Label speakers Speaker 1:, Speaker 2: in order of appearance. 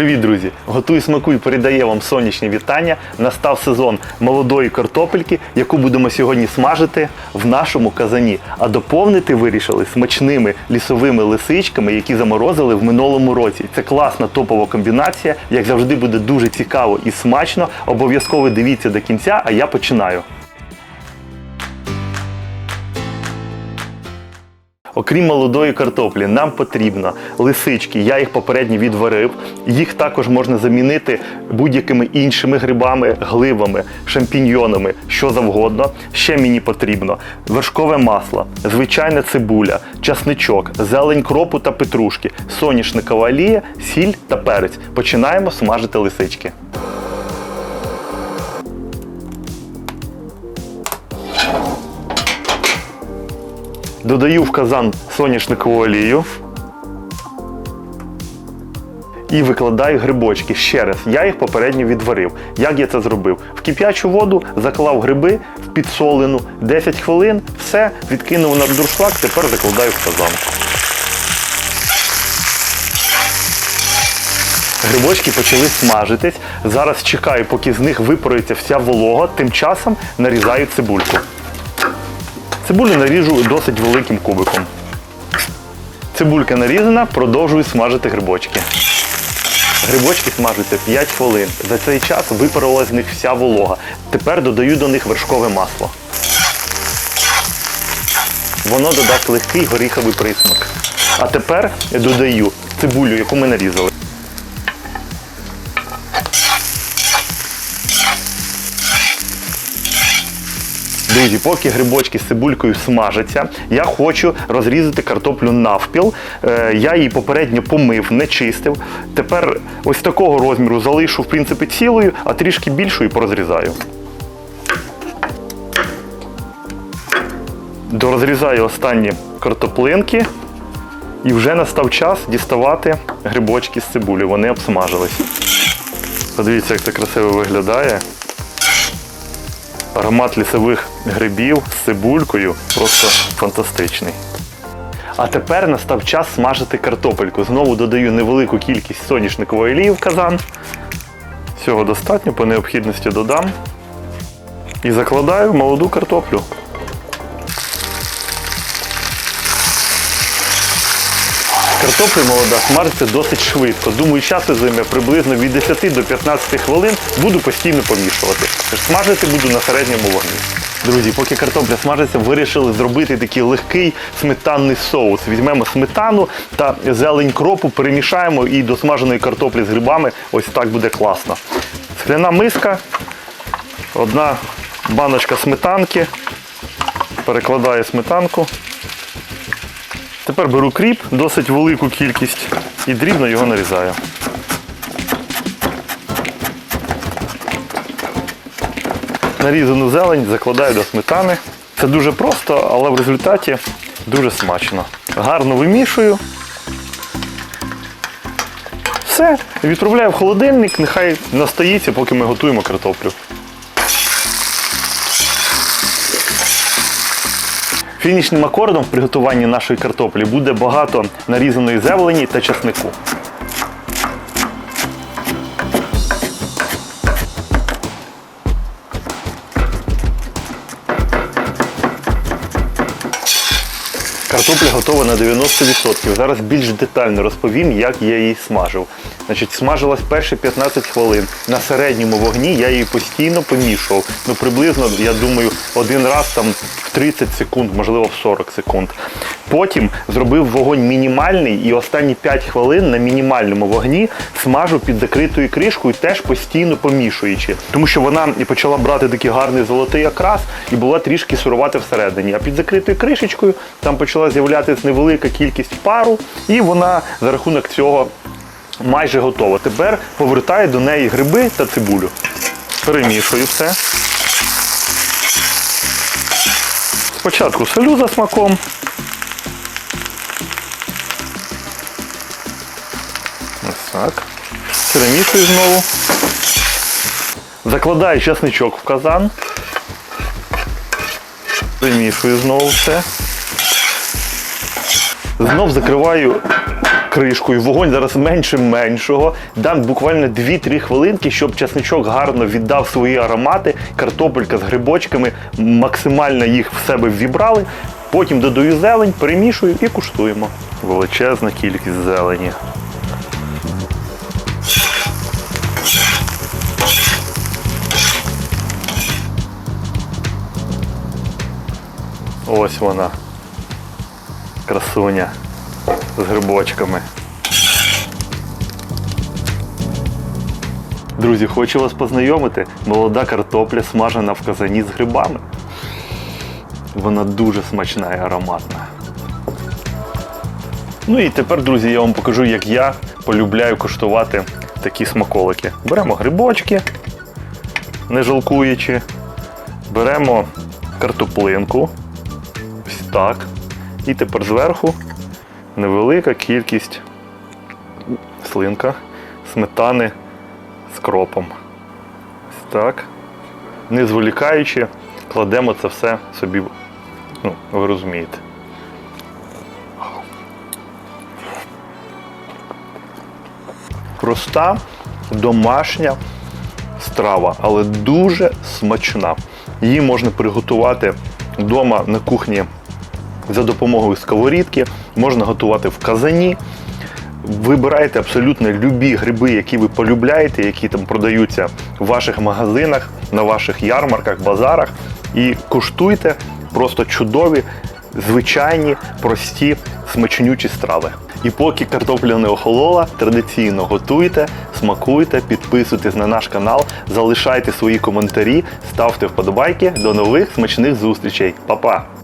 Speaker 1: Привіт, друзі! Готуй смакуй передає вам сонячні вітання. Настав сезон молодої картопельки, яку будемо сьогодні смажити в нашому казані. А доповнити вирішили смачними лісовими лисичками, які заморозили в минулому році. Це класна топова комбінація. Як завжди, буде дуже цікаво і смачно. Обов'язково дивіться до кінця, а я починаю. Окрім молодої картоплі, нам потрібно лисички. Я їх попередньо відварив. Їх також можна замінити будь-якими іншими грибами, гливами, шампіньйонами, що завгодно. Ще мені потрібно вершкове масло, звичайна цибуля, часничок, зелень кропу та петрушки, соняшникова олія, сіль та перець. Починаємо смажити лисички. Додаю в казан соняшникову олію. І викладаю грибочки. Ще раз, я їх попередньо відварив. Як я це зробив? В кип'ячу воду заклав гриби в підсолену 10 хвилин, все, відкинув на дуршлаг, тепер закладаю в казан. Грибочки почали смажитись. Зараз чекаю, поки з них випарується вся волога, тим часом нарізаю цибульку. Цибулю наріжу досить великим кубиком. Цибулька нарізана, продовжую смажити грибочки. Грибочки смажуться 5 хвилин. За цей час випарила з них вся волога. Тепер додаю до них вершкове масло. Воно додасть легкий горіховий присмак. А тепер додаю цибулю, яку ми нарізали. Друзі, поки грибочки з цибулькою смажаться, я хочу розрізати картоплю навпіл. Е, Я її попередньо помив, не чистив. Тепер ось такого розміру залишу в принципі цілою, а трішки більшою порозрізаю. Дорозрізаю останні картоплинки. І вже настав час діставати грибочки з цибулі. Вони обсмажились. Подивіться, як це красиво виглядає. Аромат лісових грибів з цибулькою просто фантастичний. А тепер настав час смажити картопельку. Знову додаю невелику кількість соняшникової олії в казан. Всього достатньо, по необхідності додам. І закладаю молоду картоплю. Картопля молода смажиться досить швидко. Думаю, часу займе приблизно від 10 до 15 хвилин. Буду постійно помішувати. Тож смажити буду на середньому вогні. Друзі, поки картопля смажиться, вирішили зробити такий легкий сметанний соус. Візьмемо сметану та зелень кропу, перемішаємо і до смаженої картоплі з грибами ось так буде класно. Скляна миска, одна баночка сметанки. Перекладаю сметанку. Тепер беру кріп, досить велику кількість, і дрібно його нарізаю. Нарізану зелень закладаю до сметани. Це дуже просто, але в результаті дуже смачно. Гарно вимішую. Все, відправляю в холодильник, нехай настоїться, поки ми готуємо картоплю. Фінішним акордом в приготуванні нашої картоплі буде багато нарізаної зелені та часнику. Картопля готова на 90%. Зараз більш детально розповім, як я її смажив. Значить, смажилась перші 15 хвилин. На середньому вогні я її постійно помішував. Ну, приблизно, я думаю, один раз там в 30 секунд, можливо, в 40 секунд. Потім зробив вогонь мінімальний і останні 5 хвилин на мінімальному вогні смажу під закритою кришкою, теж постійно помішуючи. Тому що вона і почала брати такий гарний золотий окрас і була трішки сурувати всередині. А під закритою кришечкою там почала з'являтися невелика кількість пару, і вона за рахунок цього майже готова. Тепер повертаю до неї гриби та цибулю. Перемішую все. Спочатку солю за смаком. Ось так. Перемішую знову. Закладаю чесничок в казан. Перемішую знову все. Знов закриваю кришкою. Вогонь зараз менше меншого. Дам буквально 2-3 хвилинки, щоб часничок гарно віддав свої аромати. Картопелька з грибочками максимально їх в себе ввібрали. Потім додаю зелень, перемішую і куштуємо. Величезна кількість зелені. Ось вона. Красуня з грибочками. Друзі, хочу вас познайомити. Молода картопля смажена в казані з грибами. Вона дуже смачна і ароматна. Ну і тепер, друзі, я вам покажу, як я полюбляю коштувати такі смаколики. Беремо грибочки, не жалкуючи. Беремо картоплинку. Ось так. І тепер зверху невелика кількість слинка сметани з кропом. Ось так. Не зволікаючи, кладемо це все собі. Ну, ви розумієте. Проста, домашня страва, але дуже смачна. Її можна приготувати вдома на кухні за допомогою сковорідки, можна готувати в казані. Вибирайте абсолютно любі гриби, які ви полюбляєте, які там продаються в ваших магазинах, на ваших ярмарках, базарах, і куштуйте просто чудові, звичайні, прості, смачнючі страви. І поки картопля не охолола, традиційно готуйте, смакуйте, підписуйтесь на наш канал, залишайте свої коментарі, ставте вподобайки. До нових смачних зустрічей. Па-па!